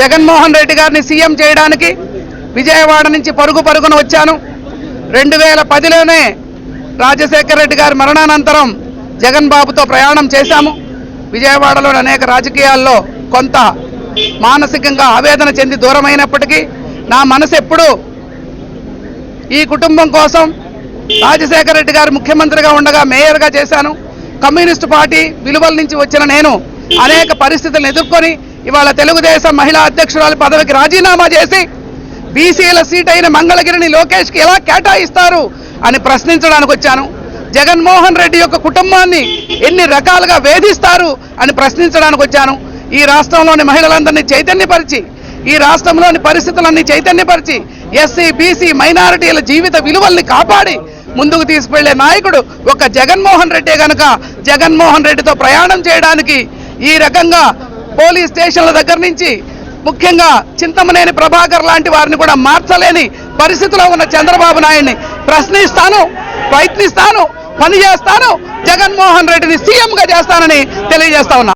జగన్మోహన్ రెడ్డి గారిని సీఎం చేయడానికి విజయవాడ నుంచి పరుగు పరుగున వచ్చాను. రెండు వేల పదిలోనే రాజశేఖర రెడ్డి గారి మరణానంతరం జగన్ బాబుతో ప్రయాణం చేశాము. విజయవాడలోని అనేక రాజకీయాల్లో కొంత మానసికంగా ఆవేదన చెంది దూరమైనప్పటికీ నా మనసు ఎప్పుడూ ఈ కుటుంబం కోసం రాజశేఖర రెడ్డి గారు ముఖ్యమంత్రిగా ఉండగా మేయర్గా చేశాను. కమ్యూనిస్టు పార్టీ విలువల నుంచి వచ్చిన నేను అనేక పరిస్థితులను ఎదుర్కొని ఇవాళ తెలుగుదేశం మహిళా అధ్యక్షురాలు పదవికి రాజీనామా చేసి బీసీల సీట్ అయిన మంగళగిరిని లోకేష్కి ఎలా కేటాయిస్తారు అని ప్రశ్నించడానికి వచ్చాను. జగన్మోహన్ రెడ్డి యొక్క కుటుంబాన్ని ఎన్ని రకాలుగా వేధిస్తారు అని ప్రశ్నించడానికి వచ్చాను. ఈ రాష్ట్రంలోని మహిళలందరినీ చైతన్యపరిచి ఈ రాష్ట్రంలోని పరిస్థితులన్నీ చైతన్యపరిచి ఎస్సీ బీసీ మైనారిటీల జీవిత విలువల్ని కాపాడి ముందుకు తీసుకువెళ్ళే నాయకుడు ఒక జగన్మోహన్ రెడ్డి కనుక జగన్మోహన్ రెడ్డితో ప్రయాణం చేయడానికి ఈ రకంగా పోలీస్ స్టేషన్ల దగ్గర నుంచి ముఖ్యంగా చింతమనేని ప్రభాకర్ లాంటి వారిని కూడా మార్చలేని పరిస్థితిలో ఉన్న చంద్రబాబు నాయుడిని ప్రశ్నిస్తాను ప్రయత్నిస్తాను పనిచేస్తాను జగన్మోహన్ రెడ్డిని సీఎంగా చేస్తానని తెలియజేస్తా ఉన్నా.